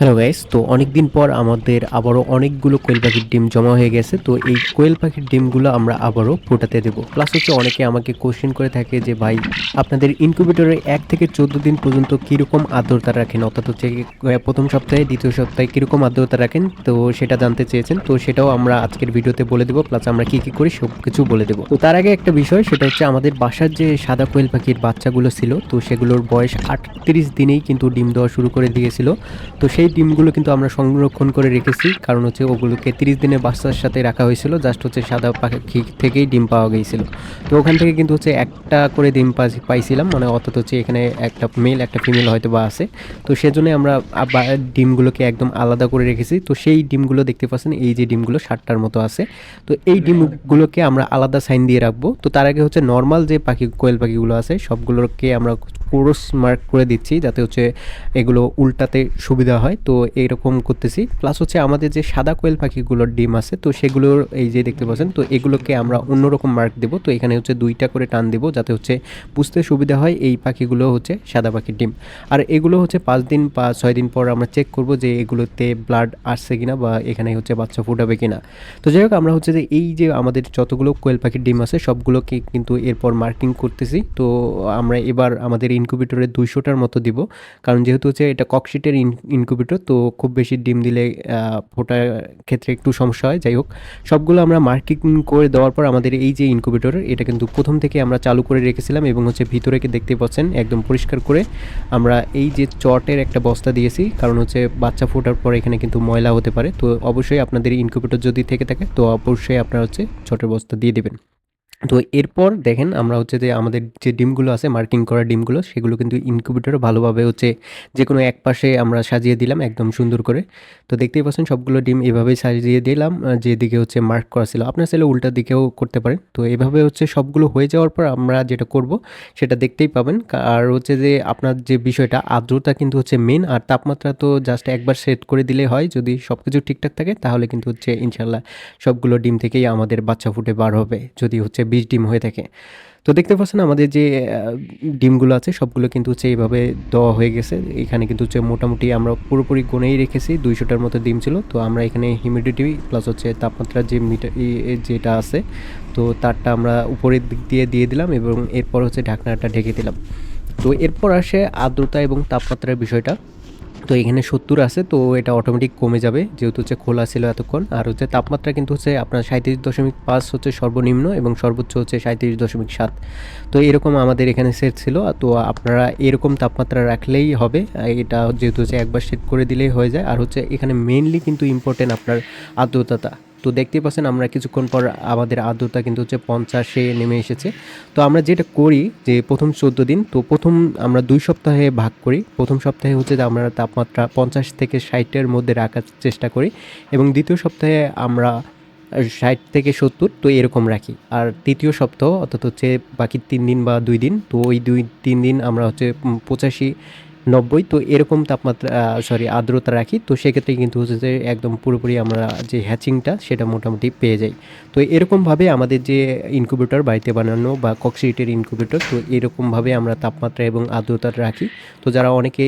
Hello guys তো অনেক দিন পর আমাদের আবারও অনেকগুলো কোয়েল পাখির ডিম জমা হয়ে গেছে, তো এই কোয়েল পাখির ডিমগুলো আমরা আবারও ফোটাতে দেবো। প্লাস হচ্ছে অনেকে আমাকে কোশ্চেন করে থাকে যে, ভাই, আপনাদের ইনকিউবেটরে এক থেকে চোদ্দ দিন পর্যন্ত কীরকম আর্দ্রতা রাখেন? অর্থাৎ হচ্ছে প্রথম সপ্তাহে, দ্বিতীয় সপ্তাহে কীরকম আর্দ্রতা রাখেন? তো সেটা জানতে চেয়েছেন, তো সেটাও আমরা আজকের ভিডিওতে বলে দেবো প্লাস আমরা কী কী করি সব কিছু বলে দেবো। তো তার আগে একটা বিষয়, সেটা হচ্ছে আমাদের বাসার যে সাদা কোয়েল পাখির বাচ্চাগুলো ছিল, তো সেগুলোর বয়স আটত্রিশ দিনেই কিন্তু ডিম দেওয়া শুরু করে দিয়েছিল। তো সেই ডিমগুলো কিন্তু আমরা সংরক্ষণ করে রেখেছি। কারণ হচ্ছে ওগুলোকে তিরিশ দিনের বাচ্চার সাথে রাখা হয়েছিল। জাস্ট হচ্ছে সাদা পাখি থেকেই ডিম পাওয়া গিয়েছিল। তো ওখান থেকে কিন্তু হচ্ছে একটা করে ডিম পাই- পাইছিলাম। মানে অর্থাৎ হচ্ছে এখানে একটা মেল একটা ফিমেল হয়তো বা আছে। তো সেজন্য আমরা ডিমগুলোকে একদম আলাদা করে রেখেছি। তো সেই ডিমগুলো দেখতে পাচ্ছেন, এই যে ডিমগুলো ষাটটার মতো আছে। তো এই ডিমগুলোকে আমরা আলাদা সাইন দিয়ে রাখব। তো তার আগে হচ্ছে নর্মাল যে পাখি, কোয়েল পাখিগুলো আছে, সবগুলোকে আমরা ক্রোস মার্ক করে দিচ্ছি। যাতে হচ্ছে এগুলো উল্টাতে সুবিধা হয়। তো এইরকম করতেছি। প্লাস হচ্ছে আমাদের যে সাদা কোয়েল পাখিগুলোর ডিম আছে, তো সেগুলোর এই যে দেখতে পাচ্ছেন, তো এগুলোকে আমরা অন্যরকম মার্ক দেবো। তো এখানে হচ্ছে দুইটা করে টান দেবো যাতে হচ্ছে বুঝতে সুবিধা হয় এই পাখিগুলো হচ্ছে সাদা পাখির ডিম। আর এগুলো হচ্ছে পাঁচ দিন বা ছয় দিন পর আমরা চেক করব যে এগুলোতে ব্লাড আসছে কিনা বা এখানে হচ্ছে বাচ্চা ফুটাবে কিনা। তো যাই হোক, আমরা হচ্ছে যে এই যে আমাদের যতগুলো কোয়েল পাখির ডিম আছে, সবগুলোকে কিন্তু এরপর মার্কিং করতেছি। তো আমরা এবার আমাদের ইনকিউবেটরে দুইশোটার মতো দিব। কারণ যেহেতু হচ্ছে এটা ককশিটের ইনকিউবেটর তো খুব বেশি ডিম দিলে ফোটার ক্ষেত্রে একটু সমস্যা হয়। যাই হোক, সবগুলো আমরা মার্কিং করে দেওয়ার পর আমাদের এই যে ইনকিউবেটর এটা কিন্তু প্রথম থেকে আমরা চালু করে রেখেছিলাম এবং হচ্ছে ভিতরে দেখতে পাচ্ছেন, একদম পরিষ্কার করে আমরা এই যে চটের একটা বস্তা দিয়েছি, কারণ হচ্ছে বাচ্চা ফোটার পর এখানে কিন্তু ময়লা হতে পারে। তো অবশ্যই আপনাদের ইনকিউবেটর যদি থেকে থাকে, তো অবশ্যই আপনারা হচ্ছে চটের বস্তা দিয়ে দেবেন। তো এরপর দেখেন আমরা হচ্ছে যে আমাদের যে ডিমগুলো আছে, মার্কিং করা ডিমগুলো, সেগুলো কিন্তু ইনকিউবেটরে ভালোভাবে হচ্ছে যে কোনো এক পাশে আমরা সাজিয়ে দিলাম একদম সুন্দর করে। তো দেখতেই পাচ্ছেন সবগুলো ডিম এভাবেই সাজিয়ে দিলাম যেদিকে হচ্ছে মার্ক করা ছিল। আপনার চাইলে উল্টা দিকেও করতে পারেন। তো এভাবে হচ্ছে সবগুলো হয়ে যাওয়ার পর আমরা যেটা করব, সেটা দেখতেই পাবেন। আর হচ্ছে যে আপনার যে বিষয়টা, আর্দ্রতা কিন্তু হচ্ছে মেন আর তাপমাত্রা তো জাস্ট একবার সেট করে দিলে হয়। যদি সব কিছু ঠিকঠাক থাকে, তাহলে কিন্তু হচ্ছে ইনশাল্লাহ সবগুলো ডিম থেকেই আমাদের বাচ্চা ফুটে বার হবে। যদি হচ্ছে বীজ ডিম হয়ে থাকে। তো দেখতে পাচ্ছেন আমাদের যে ডিমগুলো আছে, সবগুলো কিন্তু হচ্ছে এইভাবে দেওয়া হয়ে গেছে। এখানে কিন্তু হচ্ছে মোটামুটি আমরা পুরোপুরি গুনেই রেখেছি, দুইশোটার মতো ডিম ছিল। তো আমরা এখানে হিউমিডিটি প্লাস হচ্ছে তাপমাত্রা যে মিটার যেটা আছে, তো তারটা আমরা উপরের দিক দিয়ে দিয়ে দিলাম এবং এরপর হচ্ছে ঢাকনাটা ঢেকে দিলাম। তো এরপর আসে আর্দ্রতা এবং তাপমাত্রার বিষয়টা। তো এখানে সত্তর আছে, তো এটা অটোমেটিক কমে যাবে, যেহেতু হচ্ছে খোলা ছিল এতক্ষণ। আর হচ্ছে তাপমাত্রা কিন্তু হচ্ছে আপনার সাঁত্রিশ দশমিক পাঁচ হচ্ছে সর্বনিম্ন এবং সর্বোচ্চ হচ্ছে সাঁত্রিশ দশমিক সাত। তো এরকম আমাদের এখানে সেট ছিল, তো আপনারা এরকম তাপমাত্রা রাখলেই হবে। এটা যেহেতু হচ্ছে একবার সেট করে দিলেই হয়ে যায়। আর হচ্ছে এখানে মেনলি কিন্তু ইম্পর্টেন্ট আপনার আর্দ্রতাটা তো দেখতেই পাচ্ছেন আমরা কিছুক্ষণ পর আমাদের আর্দ্রতা কিন্তু হচ্ছে পঞ্চাশে নেমে এসেছে। তো আমরা যেটা করি যে প্রথম চোদ্দ দিন, তো প্রথম আমরা দুই সপ্তাহে ভাগ করি। প্রথম সপ্তাহে হচ্ছে যে আমরা তাপমাত্রা পঞ্চাশ থেকে ষাটের মধ্যে রাখার চেষ্টা করি এবং দ্বিতীয় সপ্তাহে আমরা ষাট থেকে সত্তর, তো এরকম রাখি। আর তৃতীয় সপ্তাহ, অর্থাৎ হচ্ছে বাকি তিন দিন বা দুই দিন, তো ওই দুই, তিন দিন আমরা হচ্ছে পঁচাশি নব্বই, তো এরকম তাপমাত্রা সরি আর্দ্রতা রাখি, তো সেক্ষেত্রে কিন্তু হচ্ছে যে একদম পুরোপুরি আমরা যে হ্যাচিংটা সেটা মোটামুটি পেয়ে যাই। তো এরকমভাবে আমাদের যে ইনকিউবেটর বাড়িতে বানানো বা কক্সিটের ইনকিউবেটর তো এরকমভাবে আমরা তাপমাত্রা এবং আর্দ্রতা রাখি। তো যারা অনেকে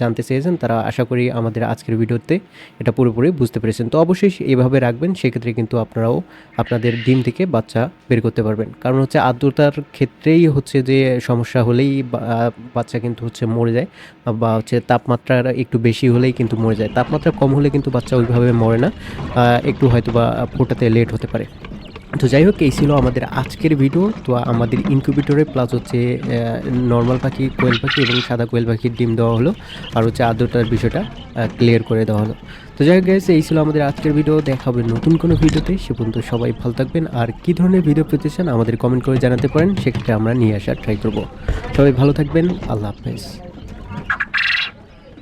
জানতে চেয়েছেন, তারা আশা করি আমাদের আজকের ভিডিওতে এটা পুরোপুরি বুঝতে পেরেছেন। তো অবশ্যই এভাবে রাখবেন, সেক্ষেত্রে কিন্তু আপনারাও আপনাদের ডিম থেকে বাচ্চা বের করতে পারবেন। কারণ হচ্ছে আর্দ্রতার ক্ষেত্রেই হচ্ছে যে সমস্যা হলেই বাচ্চা কিন্তু হচ্ছে মরে যায়। বা হচ্ছে তাপমাত্রা একটু বেশি হলেই কিন্তু মরে যায়। তাপমাত্রা কম হলে কিন্তু বাচ্চা ওইভাবে মরে না একটু হয়তো বা ফোটাতে লেট হতে পারে। তো যাই হোক, এই ছিল আমাদের আজকের ভিডিও তো আমাদের ইনকিউবেটরে প্লাস হচ্ছে নর্মাল পাখি, কোয়েল পাখি এবং সাদা কোয়েল পাখির ডিম দেওয়া হলো। আর হচ্ছে আদ্রতার বিষয়টা ক্লিয়ার করে দেওয়া হলো। তো যাই হোক এই ছিল আমাদের আজকের ভিডিও দেখা হবে নতুন কোনো ভিডিওতে সে পর্যন্ত সবাই ভালো থাকবেন। আর কী ধরনের ভিডিও পেতে চান আমাদের কমেন্ট করে জানাতে পারেন। সেক্ষেত্রে আমরা নিয়ে আসার ট্রাই করব। সবাই ভালো থাকবেন। আল্লাহ হাফেজ।